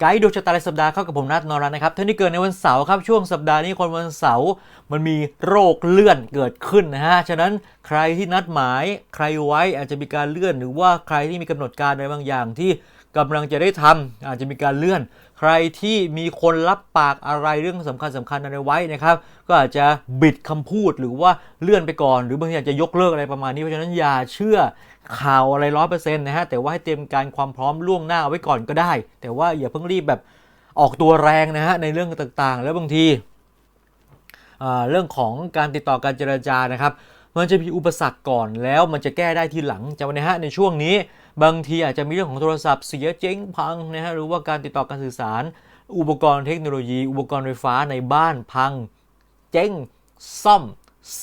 ไกด์ดวงชะตารายสัปดาห์เข้ากับผมนัทนอรันนะครับท่านที่เกิดในวันเสาร์ครับช่วงสัปดาห์นี้คนวันเสาร์มันมีโรคเลื่อนเกิดขึ้นนะฮะฉะนั้นใครที่นัดหมายใครไว้อาจจะมีการเลื่อน หรือว่าใครที่มีกำหนดการอะไรบางอย่างที่ กำลังจะได้ทำอาจจะมีการเลื่อน ใครที่มีคนรับปากอะไรเรื่องสำคัญสำคัญอะไรไว้นะครับ ก็อาจจะบิดคำพูดหรือว่าเลื่อนไปก่อน หรือบางทีอาจจะยกเลิกอะไรประมาณนี้ เพราะฉะนั้นอย่าเชื่อข่าวอะไรร้อยเปอร์เซ็นต์นะฮะ แต่ว่าให้เตรียมการความพร้อมล่วงหน้าไว้ก่อนก็ได้ แต่ว่าอย่าเพิ่งรีบแบบออกตัวแรงนะฮะในเรื่องต่างๆ แล้วบางทีเรื่องของการติดต่อการเจรจานะครับ มันจะมีอุปสรรคก่อนแล้วมันจะแก้ได้ทีหลังจำไว้นะฮะในช่วงนี้ บางทีอาจจะมีเรื่องของโทรศัพท์เสียเจ๊งพังนะฮะหรือว่าการติดต่อการสื่อสาร อุปกรณ์เทคโนโลยี อุปกรณ์ไฟฟ้าในบ้านพัง เจ๊งซ่อม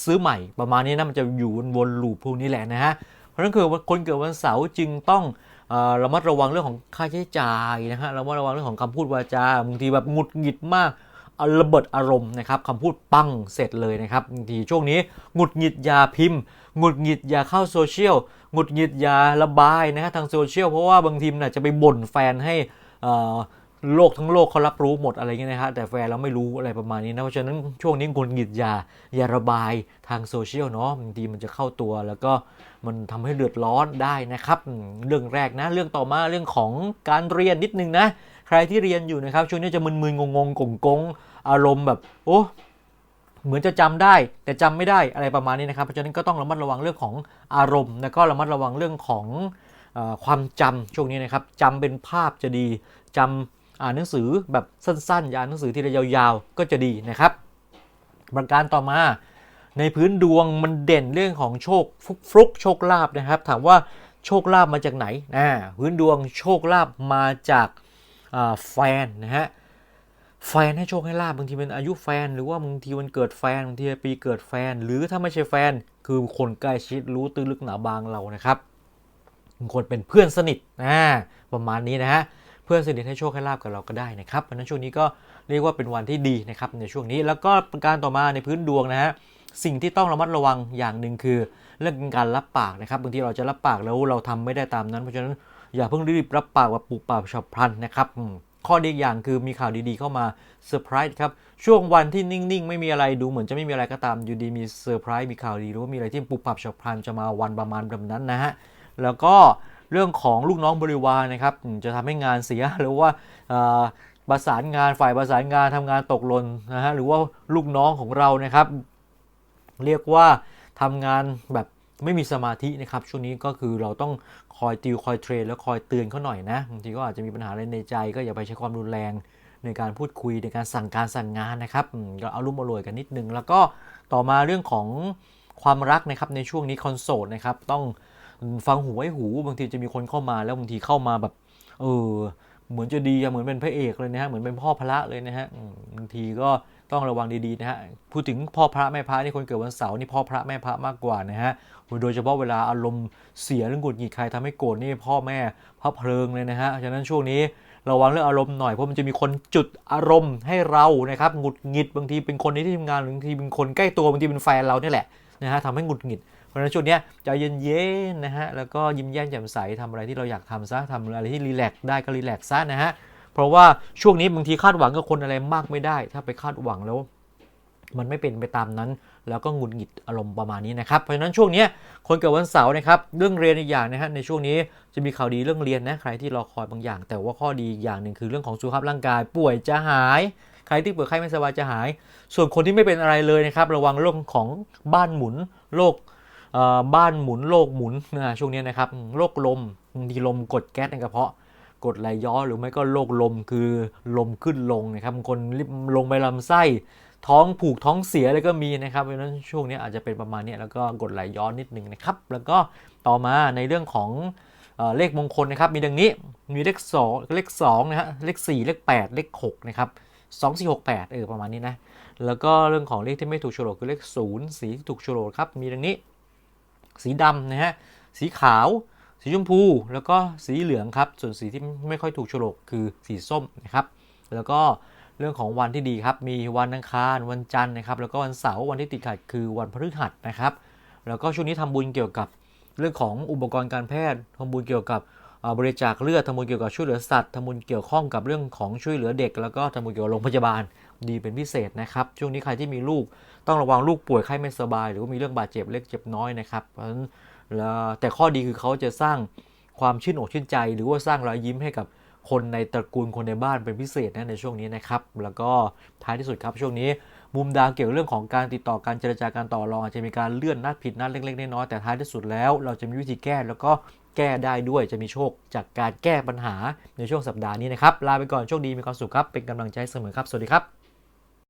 ซื้อใหม่ ประมาณนี้นะมันจะอยู่วนๆลูปพวกนี้แหละนะฮะเพราะฉะนั้นคือคนเกิดวันเสาร์จึงต้องระมัดระวังเรื่องของค่าใช้จ่ายนะฮะระมัดระวังเรื่องของคำพูดวาจาบางทีแบบหงุดหงิดมาก ระเบิดอารมณ์นะครับคำพูดปังเสร็จเลยนะครับบางทีช่วงนี้หงุดหงิดอย่าพิมพ์หงุดหงิดอย่าเข้าโซเชียลหงุดหงิดอย่าระบายนะฮะทางโซเชียลเพราะว่าบางทีมันอาจจะไปบ่นแฟนให้อ่อ โลกทั้งโลกเขารับรู้หมดอะไรเงี้ยนะฮะแต่แฟนเราไม่รู้อะไรประมาณนี้นะเพราะฉะนั้นช่วงนี้คนหงิดยาอย่าระบายทางโซเชียลเนาะบางทีมันจะเข้าตัวแล้วก็มันทำให้เดือดร้อนได้นะครับ เรื่องแรกนะ เรื่องต่อมาเรื่องของการเรียนนิดนึงนะ ใครที่เรียนอยู่นะครับ ช่วงนี้จะมึนๆงงๆกงกงๆอารมณ์แบบโอ้เหมือนจะจำได้แต่จำไม่ได้อะไรประมาณนี้นะครับเพราะฉะนั้นก็ต้องระมัดระวังเรื่องของอารมณ์ แล้วก็ระมัดระวังเรื่องของอความจำช่วงนี้นะครับจำเป็นภาพจะดีจำ อ่านหนังสือแบบสั้นๆ อย่าอ่านหนังสือที่ระยาวๆ ก็จะดีนะครับ ประการต่อมาในพื้นดวงมันเด่นเรื่องของโชคฟลุกฟุกโชคลาภนะครับ ถามว่าโชคลาภมาจากไหนอ่าพื้นดวงโชคลาภมาจากาแฟนนะฮะแฟนให้โชคให้ลาบบางทีเป็นอายุแฟน หรือว่าบางทีวันเกิดแฟนบางทีปีเกิดแฟน หรือถ้าไม่ใช่แฟน คือคนใกล้ชิดรู้ตื้นลึกหนาบางเรานะครับบางคนเป็นเพื่อนสนิทอ่าประมาณนี้นะฮะ เพื่อนสนิทให้โชคให้ลาบกับเราก็ได้นะครับเพราะฉะนั้นช่วงนี้ก็เรียกว่าเป็นวันที่ดีนะครับในช่วงนี้แล้วก็การต่อมาในพื้นดวงนะฮะสิ่งที่ต้องระมัดระวังอย่างหนึ่งคือ เรื่องการรับปากนะครับบางทีเราจะรับปากแล้วเราทำไม่ได้ตามนั้น เพราะฉะนั้นอย่าเพิ่งรีบรับปากแบบปลูกปากฉับพลันนะครับข้อดีอีกอย่างคือมีข่าวดีๆเข้ามาเซอร์ไพรส์ครับช่วงวันที่นิ่งๆ ไม่มีอะไรดูเหมือนจะไม่มีอะไรก็ตามอยู่ดีมีเซอร์ไพรส์มีข่าวดีหรือว่ามีอะไรที่ปลูปับฉับพลันจะมาวันประมาณแบบนั้นนะฮะแล้วก็ เรื่องของลูกน้องบริวารนะครับจะทำให้งานเสียหรือว่าประสานงานฝ่ายประสานงานทำงานตกหล่นนะฮะหรือว่าลูกน้องของเรานะครับ เรียกว่าทำงานแบบไม่มีสมาธินะครับช่วงนี้ก็คือเราต้องคอยติวคอยเทรนแล้วคอยเตือนเขาหน่อยนะบางทีก็อาจจะมีปัญหาอะไรในใจ ก็อย่าไปใช้ความรุนแรงในการพูดคุยในการสั่งการสั่งงานนะครับก็เอารุ่มอร่วยกันนิดนึง แล้วก็ต่อมาเรื่องของความรักนะครับในช่วงนี้คอนโซลนะครับต้อง ฟังหูไว้หู บางทีจะมีคนเข้ามาแล้วบางทีเข้ามาแบบ เออ เหมือนจะดีอะเหมือนเป็นพระเอกเลยนะฮะเหมือนเป็นพ่อพระเลยนะฮะบางทีก็ต้องระวังดีๆนะฮะพูดถึงพ่อพระแม่พระนี่คนเกิดวันเสาร์นี่พ่อพระแม่พระมากกว่านะฮะโดยเฉพาะเวลาอารมณ์เสียเรื่องกุดหงิดใครทำให้โกรธนี่พ่อแม่พระเพลิงเลยนะฮะฉะนั้นช่วงนี้ระวังเรื่องอารมณ์หน่อยเพราะมันจะมีคนจุดอารมณ์ให้เรานะครับหงุดหงิดบางทีเป็นคนในที่ทำงานบางทีเป็นคนใกล้ตัวบางทีเป็นแฟนเราเนี่ยแหละนะฮะทำให้หงุดหงิด ราะฉะนั้นช่วงนี้ใจเย็นๆนะฮะแล้วก็ยิ้มแย้มแจ่มใสทำอะไรที่เราอยากทำซะทำอะไรที่รีแลกซ์ได้ก็รีแลกซ์ซะนะฮะเพราะว่าช่วงนี้บางทีคาดหวังกับคนอะไรมากไม่ได้ ถ้าไปคาดหวังแล้วมันไม่เป็นไปตามนั้น แล้วก็หงุดหงิดอารมณ์ประมาณนี้นะครับ เพราะฉะนั้นช่วงนี้คนเกิดวันเสาร์นะครับ เรื่องเรียนอีกอย่างนะฮะในช่วงนี้จะมีข่าวดีเรื่องเรียนนะใครที่รอคอยบางอย่าง แต่ว่าข้อดีอย่างหนึ่งคือเรื่องของสุขภาพร่างกาย ป่วยจะหาย ใครที่ป่วยไข้ไม่สบายจะหาย ส่วนคนที่ไม่เป็นอะไรเลยนะครับ ระวังเรื่องของบ้านหมุนโรค บ้านหมุนโลกหมุนนะช่วงนี้นะครับโรคลมบางทีลมกดแก๊สในกระเพาะกดไหลย้อนหรือไม่ก็โรคลมคือลมขึ้นลงนะครับคนรีบลงไปลำไส้ ท้องผูกท้องเสียอะไรก็มีนะครับเพราะฉะนั้นช่วงนี้อาจจะเป็นประมาณนี้แล้วก็กดไหลย้อนนิดนึงนะครับ แล้วก็ต่อมาในเรื่องของเอเลขมงคลนะครับ มีดังนี้มีเลข2เลข2นะฮะเลข 4 เลข 8 เลข6นะครับ2 4 6 8เออประมาณนี้นะแล้วก็เรื่องของเลขที่ไม่ถูกโฉลกคือเลข 0 สีที่ถูกโฉลกครับมีดังนี้ สีดำนะฮะ สีขาว สีชมพู แล้วก็สีเหลืองครับ ส่วนสีที่ไม่ค่อยถูกโฉลกคือสีส้มนะครับ แล้วก็เรื่องของวันที่ดีครับ มีวันอังคาร วันจันทร์นะครับ แล้วก็วันเสาร์ วันที่ติดขัดคือวันพฤหัสนะครับ แล้วก็ช่วงนี้ทำบุญเกี่ยวกับเรื่องของอุปกรณ์การแพทย์ทำบุญเกี่ยวกับ บริจาคเลือดทำบุญเกี่ยวกับช่วยเหลือสัตว์ทำบุญเกี่ยวข้องกับเรื่องของช่วยเหลือเด็ก แล้วก็ทำบุญเกี่ยวกับโรงพยาบาลดีเป็นพิเศษนะครับช่วงนี้ใครที่มีลูกต้องระวังลูกป่วยไข้ไม่สบาย หรือว่ามีเรื่องบาดเจ็บเล็กเจ็บน้อยนะครับเพราะฉะนั้นแล้วแต่ข้อดีคือเขาจะสร้างความชื่นอกชื่นใจ หรือว่าสร้างรอยยิ้มให้กับคนในตระกูลคนในบ้านเป็นพิเศษนะในช่วงนี้นะครับแล้วก็ท้ายที่สุดครับช่วงนี้ มุมดาวเกี่ยวเรื่องของการติดต่อการเจรจาการต่อรองอาจจะมีการเลื่อนนัดผิดนัดเล็กๆน้อยๆแต่ท้ายที่สุดแล้ว เราจะมีวิธีแก้แล้วก็แก้ได้ด้วยจะมีโชคจากการแก้ปัญหาในช่วงสัปดาห์นี้นะครับลาไปก่อนโชคดีมีความสุขครับเป็นกำลังใจเสมอครับสวัสดีครับ